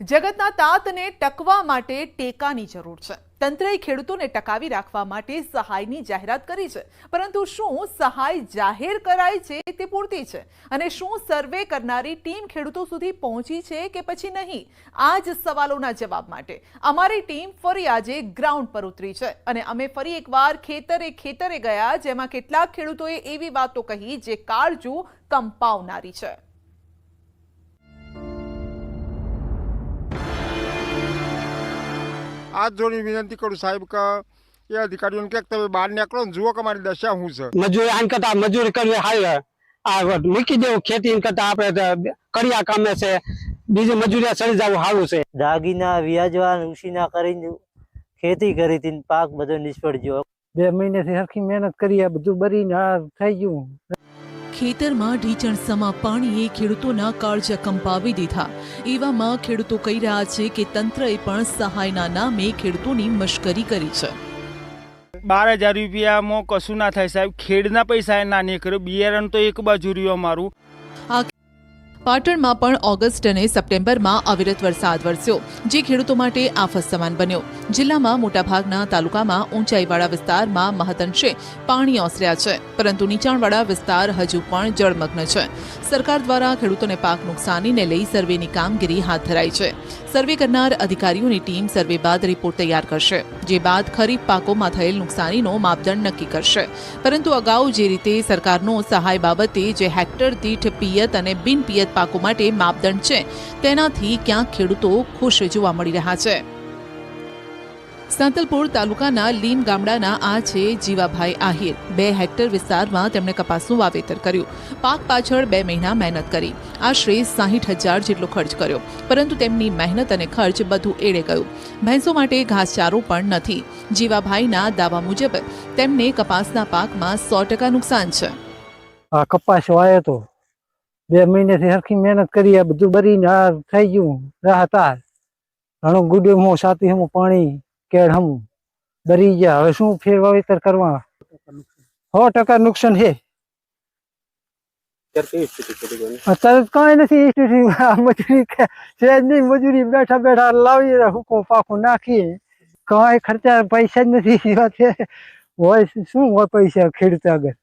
જગતના તાતને ટકવા માટે ટેકાની જરૂર છે. તંત્રએ ખેડૂતોને ટકાવી રાખવા માટે સહાયની જાહેરાત કરી છે. પરંતુ શું સહાય જાહેર કરાઈ છે તે પૂરતી છે? અને શું સર્વે કરનારી ટીમ ખેડૂતો સુધી પહોંચી છે કે પછી નહીં? આ જ સવાલોના જવાબ માટે અમારી ટીમ ફરી આજે ગ્રાઉન્ડ પર ઉતરી છે. અને અમે ફરી એકવાર ખેતરે ખેતરે ગયા, જેમાં કેટલાક ખેડૂતોએ એવી વાતો કહી, જે કાળજુ કંપાવનારી છે. હાથ જોડી વિનંતી કરું સાહેબ કે એ અધિકારીઓને કે તમે બહાર નીકળો ને જુઓ કે મારી દશા શું છે. મજૂરી આન કરતા મજૂરી કરવી હાલ આ મૂકી દેવું ખેતી કરતા આપણે કર્યા કામે છે. બીજી મજૂરી ચડી જવું સારું છે. દાગીના વ્યાજવા ઉછીના કરીને ખેતી કરી હતી પાક બધો નિષ્ફળ ગયો. બે મહિનેથી સરખી મહેનત કરી આ બધું બરીને આ થઈ ગયું. ખેતરમાં ઢીચણ સમા પાણીએ ખેડૂતોના કાળજા કંપાવી દીધા. એવામાં ખેડૂતો કહી રહ્યા છે કે તંત્રએ પણ સહાયના નામે ખેડૂતોની મશ્કરી કરી છે. બાર હજાર રૂપિયામાં કશું ના થાય સાહેબ. ખેડના પૈસા ના નીકળ્યો બિયારણ તો એક બાજુ રહ્યું અમારું. પાટણમાં પણ ઓગસ્ટ અને સપ્ટેમ્બરમાં અવિરત વરસાદ વરસ્યો, જે ખેડૂતો માટે આફત સમાન બન્યો. જિલ્લામાં મોટાભાગના તાલુકામાં ઊંચાઈવાળા વિસ્તારમાં મહદઅંશે પાણી ઓસર્યા છે, પરંતુ નીચાણવાળા વિસ્તાર હજુ પણ જળમગ્ન છે. સરકાર દ્વારા ખેડૂતોને પાક નુકસાનીને લઈ સર્વેની કામગીરી હાથ ધરાઈ છે. સર્વે કરનાર અધિકારીઓની ટીમ સર્વે બાદ રિપોર્ટ તૈયાર કરશે. જે બાદ ખરીફ પાકોમાં થયેલ નુકસાનીનો માપદંડ નક્કી કરશે. પરંતુ અગાઉ જે રીતે સરકારનો સહાય બાબતે જે હેક્ટર દીઠ પિયત અને બિન પિયત પાકો માટે માપદંડ છે, તેનાથી ક્યાંક ખેડૂતો ખુશ જોવા મળી રહ્યા છે. સાંતલપુર તાલુકાના લીમ ગામડાના આ છે જીવાભાઈ આહિર. બે હેક્ટર વિસ્તારમાં તેમણે કપાસનું વાવેતર કર્યું. પાક પાછળ બે મહિના મહેનત કરી. આશરે સાહીઠ હજાર જેટલો ખર્ચ કર્યો. પરંતુ તેમની મહેનત અને ખર્ચ બધું એળે ગયું. ભેંસો માટે ઘાસચારો પણ નથી. જીવાભાઈના દાવા મુજબ તેમને કપાસના પાકમાં સો ટકા નુકસાન છે. આ કપાસ વાયો તો બે મહિનેથી સરખી મહેનત કરી, આ બધું બરીને થઈ ગયું. રાહત ઘણો ગુડ્યું હું સાતી હું પાણી. કેળ હમ બરી ગયા. હવે શું ફેર વાવેતર કરવા? સો ટકા નુકસાન છે અત્યારે તો નથી મજૂરી છે જ નહીં મજૂરી બેઠા બેઠા લાવીએ હુકો પાકો નાખીએ. કાંઈ ખર્ચા પૈસા જ નથી વાત છે. હોય શું હોય પૈસા ખેડૂત આગળ?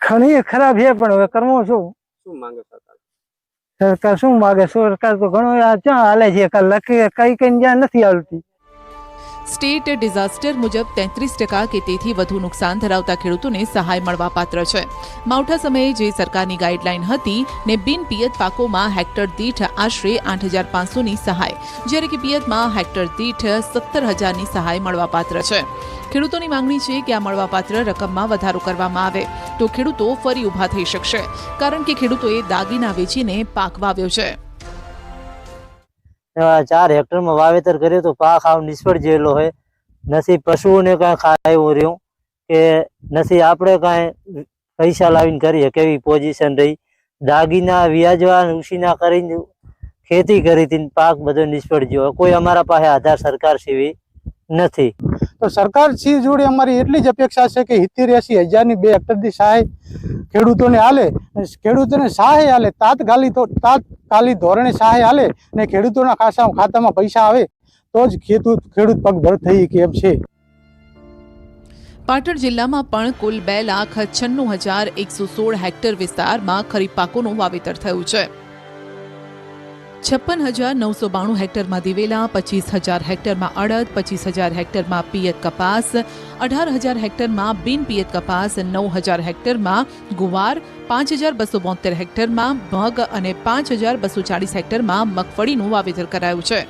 ઘણી ખરાબ છે પણ હવે કરવો શું? સરકાર? શું માગે? સરકાર તો ઘણો આ ક્યાં હાલે છે? લખી, કઈ કઈ જ્યાં નથી આવતી સ્ટેટ ડિઝાસ્ટર મુજબ તેત્રીસ ટકા કે તેથી વધુ નુકસાન ધરાવતા ખેડૂતોને સહાય મળવાપાત્ર છે. માવઠા સમયે જે સરકારની ગાઈડલાઈન હતી ને બિન પિયત પાકોમાં હેક્ટર દીઠ આશરે આઠ હજાર પાંચસોની સહાય, જ્યારે કે પિયતમાં હેક્ટર દીઠ સત્તર હજારની સહાય મળવાપાત્ર છે. ખેડૂતોની માંગણી છે કે આ મળવાપાત્ર રકમમાં વધારો કરવામાં આવે. તો ખેડૂતો ફરી ઊભા થઈ શકશે, કારણ કે ખેડૂતોએ દાગીના વેચીને પાક વાવ્યો છે. ચાર હેક્ટરમાં વાવેતર કર્યું તો પાક આવ નિષ્ફળ જેલો હોય. નથી પશુઓને કાંઈ ખાયું રહ્યું કે નથી આપણે કાંઈ પૈસા લાવીને કરીએ, કેવી પોઝિશન રહી. દાગીના વ્યાજવા ઉછીના કરીને ખેતી કરી હતી પાક બધો નિષ્ફળ ગયો. કોઈ અમારા પાસે આધાર સરકાર સિવાય નથી. તો સરકાર શ્રી જોડે અમારી એટલી જ અપેક્ષા છે કે સિત્તેર એસી હજારની બે હેક્ટરની સહાય ખેડૂતોને હાલે ખેડૂતોને સહાય હાલે, તાત્કાલિક તાત્કાલિક ધોરણે સહાય હાલે ને ખેડૂતોના ખાસા ખાતામાં પૈસા આવે, તો જ ખેડૂત ખેડૂત પગભર થઈ કે એમ છે. પાટણ જિલ્લામાં પણ કુલ બે લાખ છન્નું હજાર એકસો સોળ હેક્ટર વિસ્તારમાં ખરીફ પાકોનું વાવેતર થયું છે. છપ્પન હજાર નવસો બાણું હેક્ટરમાં દિવેલા, પચીસ હજાર હેક્ટરમાં અડદ, પચીસ હજાર હેક્ટરમાં પિયત કપાસ, અઢાર હજાર હેક્ટરમાં બિન પિયત કપાસ, નવ હજાર હેક્ટરમાં ગુવાર, પાંચ હજાર બસો બોતેર હેક્ટરમાં મગ અને પાંચ હજાર બસો ચાળીસ હેક્ટરમાં મગફળીનું વાવેતર કરાયું છે.